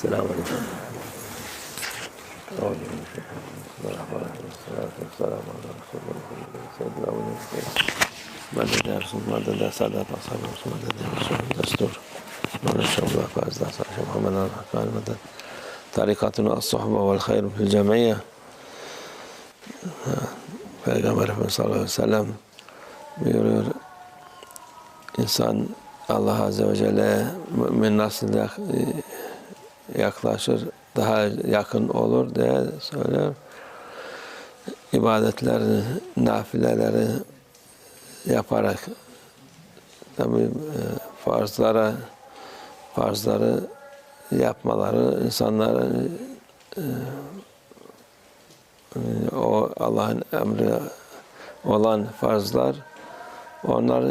السلام عليكم طريقتنا الصحبة والخير في الجمعية Peygamber Efendimiz sallallahu aleyhi ve sellem buyuruyor insan Allah Azze ve Celle mümin nasıl yaklaşır, daha yakın olur diye söylüyor. İbadetlerini, nafileleri yaparak tabi farzlara farzları yapmaları insanları e, o Allah'ın emri olan farzlar onlar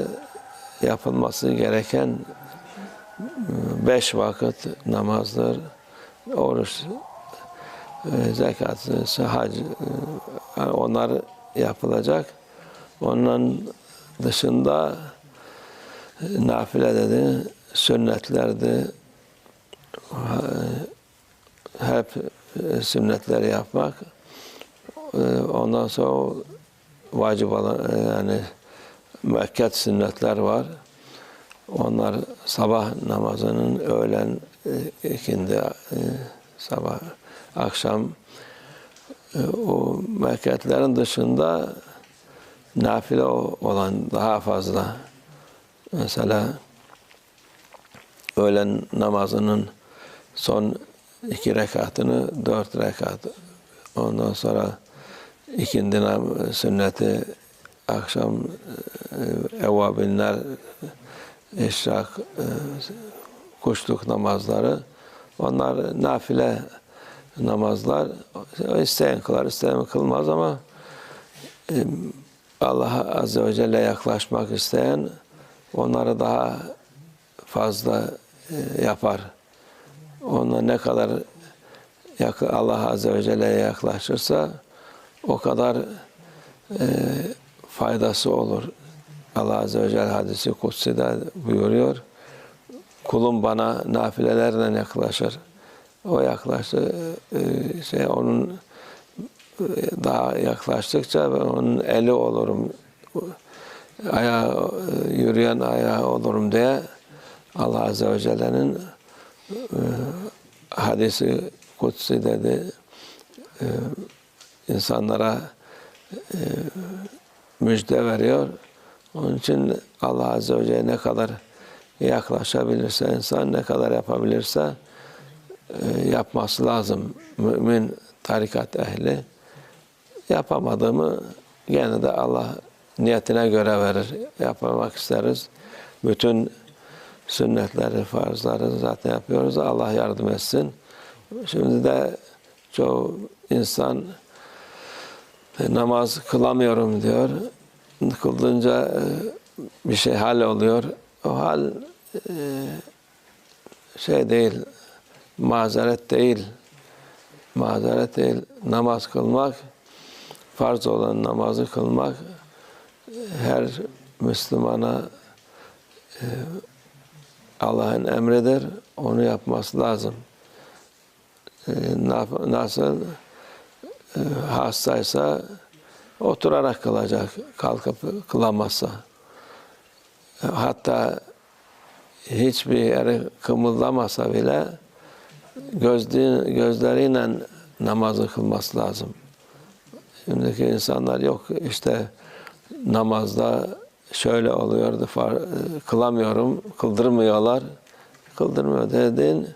yapılması gereken beş vakit namazdır, oruç, e, zekat, hac, e, onlar yapılacak. Onun dışında e, nafile dedi, sünnetlerdi, hep e, sünnetleri yapmak. E, Ondan sonra vacip olan e, yani müekket sünnetler var. Onlar sabah namazının öğlen, e, ikindi, e, sabah, akşam e, o müekketlerin dışında nafile olan daha fazla. Mesela öğlen namazının son iki rekatını dört rekat. Ondan sonra ikindi sünneti akşam evvabinler, işrak, e, kuşluk namazları onlar nafile namazlar. İsteyen kılar, isteyen kılmaz ama e, Allah Azze ve Celle yaklaşmak isteyen onları daha fazla e, yapar. Onlar ne kadar Allah Azze ve Celle'ye yaklaşırsa o kadar faydası olur. Allah Azze ve Celle hadisi kutsi'de buyuruyor. Kulum bana nafilelerle yaklaşır. O yaklaştı e, şey onun e, daha yaklaştıkça ben onun eli olurum. Ayağı, e, yürüyen ayağı olurum diye Allah Azze ve Celle'nin hadisi kutsi dedi insanlara müjde veriyor. Onun için Allah Azze ve Celle ne kadar yaklaşabilirse insan ne kadar yapabilirse e, yapması lazım. Mümin tarikat ehli yapamadığımı gene de Allah niyetine göre verir. Yapmak isteriz. Bütün sünnetleri, farzları zaten yapıyoruz. Allah yardım etsin. Şimdi de çoğu insan e, namaz kılamıyorum diyor. Kıldığınca e, bir şey hal oluyor. O hal e, şey değil, mazeret değil. Mazeret değil. Namaz kılmak, farz olan namazı kılmak her Müslümana e, Allah'ın emridir. Onu yapması lazım. Na- Nasıl hastaysa oturarak kılacak, kalkıp kılamazsa. Hatta hiçbir yere kımıldamasa bile gözlü, gözleriyle namazı kılması lazım. Şimdiki insanlar yok işte namazda şöyle oluyordu, kılamıyorum, kıldırmıyorlar. Kıldırmıyor dediğin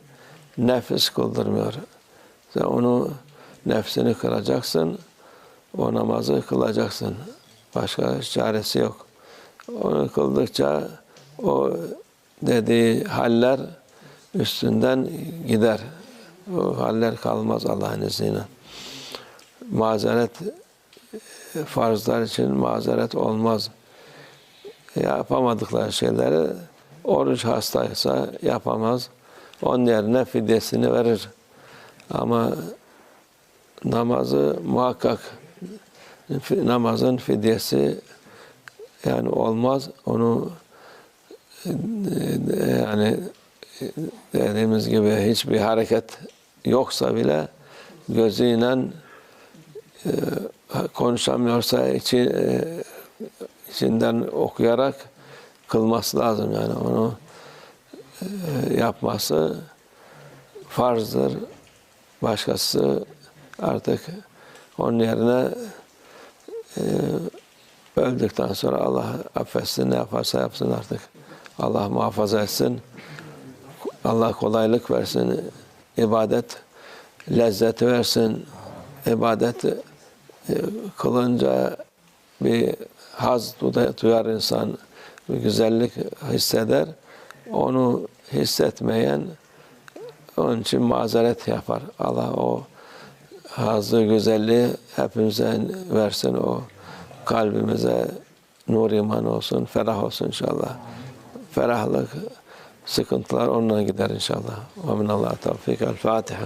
nefis kıldırmıyor. Sen onu nefsini kıracaksın, o namazı kılacaksın. Başka çaresi yok. Onu kıldıkça o dediği haller üstünden gider. O haller kalmaz Allah'ın izniyle. Mazeret farzlar için mazeret olmaz. Yapamadıkları şeyleri oruç hastaysa yapamaz. Onun yerine fidyesini verir. Ama namazı muhakkak namazın fidyesi yani olmaz. Onu e, yani dediğimiz gibi hiçbir hareket yoksa bile gözüyle e, konuşamıyorsa içi, e, içinden okuyarak kılması lazım yani onu e, yapması farzdır. Başkası artık onun yerine e, öldükten sonra Allah affetsin ne yaparsa yapsın artık. Allah muhafaza etsin. Allah kolaylık versin. ibadet lezzet versin. İbadet e, kılınca bir haz duyar insan. Bir güzellik hisseder. Onu hissetmeyen onun için mazeret yapar. Allah o hazı, güzelliği hepimize versin. O kalbimize nur iman olsun, ferah olsun inşallah. Ferahlık, sıkıntılar onunla gider inşallah. Ve minallah tevfik. El Fatiha.